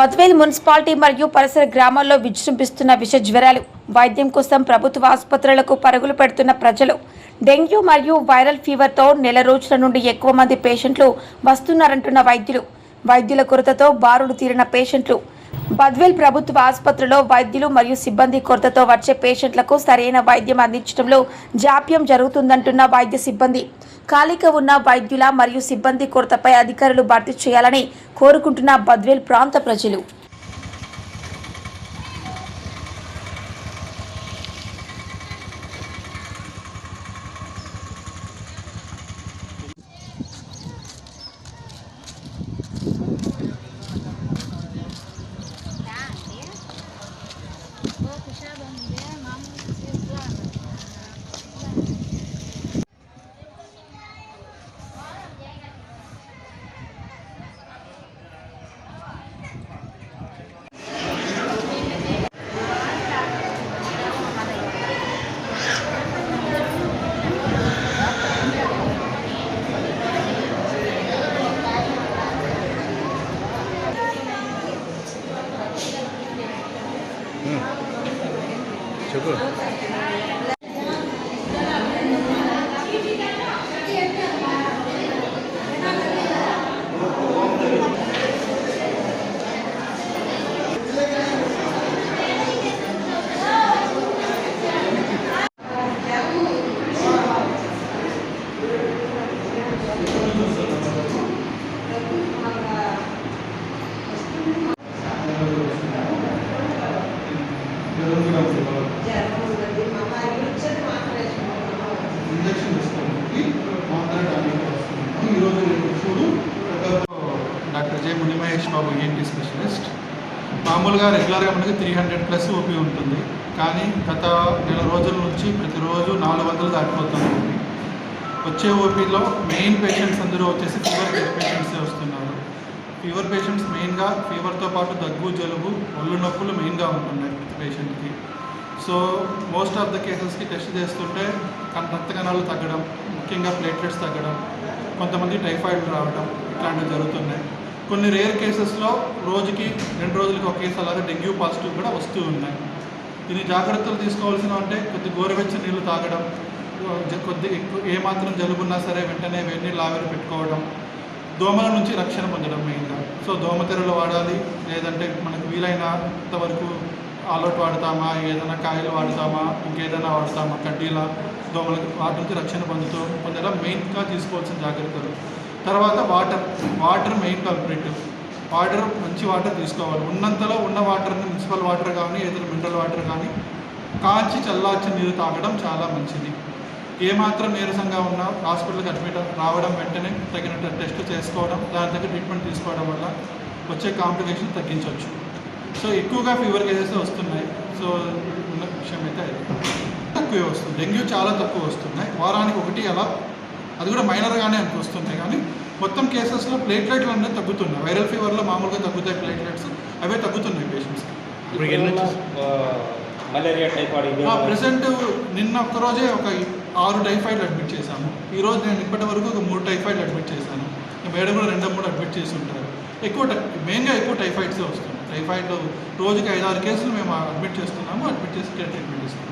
Badvel municipality మరియు పరిసర గ్రామాల్లో విజృంభిస్తున్న విష జ్వరాలు. వైద్యం కోసం ప్రభుత్వ ఆసుపత్రులకు పరుగులు పెడుతున్న ప్రజలు డెంగ్యూ మరియు వైరల్ ఫీవర్తో నెల రోజుల నుండి ఎక్కువ మంది పేషెంట్లు వస్తున్నారంటున్న వైద్యులు. వైద్యుల కొరతతో బారులు తీరిన పేషెంట్లు బద్వేల్ ప్రభుత్వ ఆసుపత్రిలో వైద్యులు మరియు సిబ్బంది కొరతతో వచ్చే పేషెంట్లకు సరైన వైద్యం అందించడంలో జాప్యం జరుగుతుందంటున్న వైద్య సిబ్బంది. ఖాళీగా ఉన్న వైద్యుల మరియు సిబ్బంది కొరతపై అధికారులు భర్తీ చేయాలని కోరుకుంటున్న బద్వేల్ ప్రాంత ప్రజలు. 我们这 జే మునిమహేష్ బాబు ఈఎన్టీ స్పెషలిస్ట్? మామూలుగా రెగ్యులర్గా మనకి త్రీ హండ్రెడ్ ప్లస్ ఓపీ ఉంటుంది. కానీ గత నెల రోజుల నుంచి ప్రతిరోజు నాలుగు వందలు దాటిపోతుంది. ఓపీ వచ్చే ఓపీలో మెయిన్ పేషెంట్స్ అందరూ వచ్చేసి ఫీవర్ పేషెంట్సే వస్తున్నారు. ఫీవర్ పేషెంట్స్ మెయిన్గా ఫీవర్తో పాటు దగ్గు జలుబు ఒళ్ళు నొప్పులు మెయిన్గా ఉంటున్నాయి పేషెంట్కి సో మోస్ట్ ఆఫ్ ద కేసెస్కి టెస్ట్ చేస్తుంటే రక్త కణాలు తగ్గడం ముఖ్యంగా ప్లేట్లెట్స్ తగ్గడం కొంతమంది టైఫాయిడ్ రావడం ఇట్లాంటివి జరుగుతున్నాయి. కొన్ని రేర్ కేసెస్లో రోజుకి రెండు రోజులకి ఒక కేసు అలాగే డెంగ్యూ పాజిటివ్ కూడా వస్తూ ఉన్నాయి. దీని జాగ్రత్తలు తీసుకోవాల్సిన అంటే కొద్ది గోరువెచ్చని నీళ్ళు తాగడం కొద్ది ఎక్కువ ఏమాత్రం జలుబున్నా సరే వెంటనే వేడి నీళ్ళు ఆవిరి పెట్టుకోవడం దోమల నుంచి రక్షణ పొందడం మెయిన్గా. సో దోమతెరలు వాడాలి లేదంటే మనకు వీలైనంత వరకు ఆలోట్ వాడతామా ఏదైనా కాయలు వాడతామా ఇంకేదైనా వాడతామా కడ్డీల దోమలకు వాటి నుంచి రక్షణ పొందుతూ పొందడం మెయిన్గా తీసుకోవాల్సిన జాగ్రత్తలు. తర్వాత వాటర్ వాటర్ మెయిన్ కల్పరేట్ వాటర్ మంచి వాటర్ తీసుకోవాలి. ఉన్నంతలో ఉన్న వాటర్ని మున్సిపల్ వాటర్ కానీ ఏదైనా మినరల్ వాటర్ కానీ కాచి చల్లార్చి నీరు తాగడం చాలా మంచిది. ఏమాత్రం నీరసంగా ఉన్నా హాస్పిటల్కి అడ్మిట్ రావడం వెంటనే తగినట్టు టెస్ట్ చేసుకోవడం దాని తగ్గ ట్రీట్మెంట్ తీసుకోవడం వల్ల వచ్చే కాంప్లికేషన్ తగ్గించవచ్చు. సో ఎక్కువగా ఫీవర్ కేసెస్ వస్తున్నాయి. సో ఉన్న విషయం అయితే తక్కువే వస్తుంది. డెంగ్యూ చాలా తక్కువ వస్తున్నాయి. వారానికి ఒకటి అలా అది కూడా మైనర్గానే వస్తున్నాయి కానీ మొత్తం కేసెస్లో ప్లేట్లెట్లు అనేది తగ్గుతున్నాయి. వైరల్ ఫీవర్లో మామూలుగా తగ్గుతాయి ప్లేట్లెట్స్ అవే తగ్గుతున్నాయి ఎన్ని మలేరియా టైఫాయిడ్ ప్రజెంట్ నిన్న ఒక్కరోజే ఒక ఆరు టైఫాయిడ్ అడ్మిట్ చేశాము. ఈ రోజు నేను ఇప్పటి వరకు ఒక మూడు టైఫాయిడ్ అడ్మిట్ చేశాను. మేడం కూడా రెండో మూడు అడ్మిట్ చేసి ఉంటారు. ఎక్కువ టై- మెయిన్గా ఎక్కువ టైఫాయిడ్సే వస్తుంది టైఫాయిడ్ రోజుకి ఐదారు కేసులు మేము అడ్మిట్ చేస్తున్నాము. అడ్మిట్ చేసి ట్రీట్మెంట్ ఇస్తున్నాము